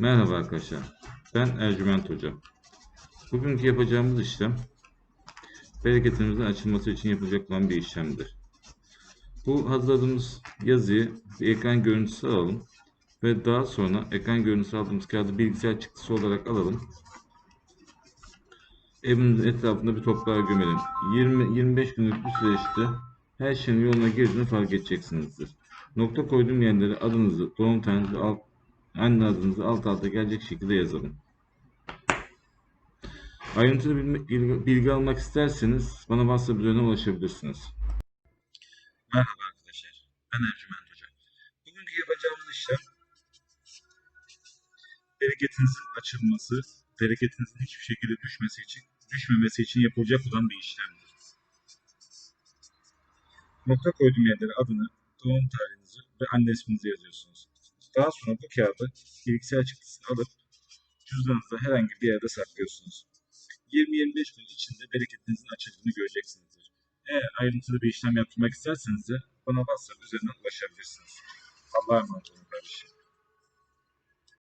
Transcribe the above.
Merhaba arkadaşlar. Ben Ercüment Hoca. Bugünkü yapacağımız işlem bereketimizin açılması için yapılacak olan bir işlemdir. Bu hazırladığımız yazıyı bir ekran görüntüsü alalım ve daha sonra ekran görüntüsü aldığımız kağıdı bilgisayar çıktısı olarak alalım. Evimizin etrafında bir toprağa gömelim. 20-25 günlük bir süreçte her şeyin yoluna girdiğini fark edeceksinizdir. Nokta koyduğum yerlere adınızı, doğum tarihinizi, alt, anne adınızı alt alta gelecek şekilde yazalım. Ayrıntılı bilgi, almak isterseniz bana WhatsApp üzerinden ulaşabilirsiniz. Merhaba arkadaşlar. Ben Ercüment Hoca. Bugünkü yapacağımız işlem bereketinizin açılması, bereketinizin hiçbir şekilde düşmesi için, düşmemesi için yapılacak olan bir işlemdir. Nokta koyduğum yerlere adını, doğum tarihinizi ve anne isminizi yazıyorsunuz. Daha sonra bu kağıdı bilgisayar çıktısını alıp cüzdanınızda herhangi bir yerde saklıyorsunuz. 20-25 gün içinde bereketinizin açıldığını göreceksinizdir. Eğer ayrıntılı bir işlem yaptırmak isterseniz de bana WhatsApp üzerinden ulaşabilirsiniz. Allah'a emanet olun.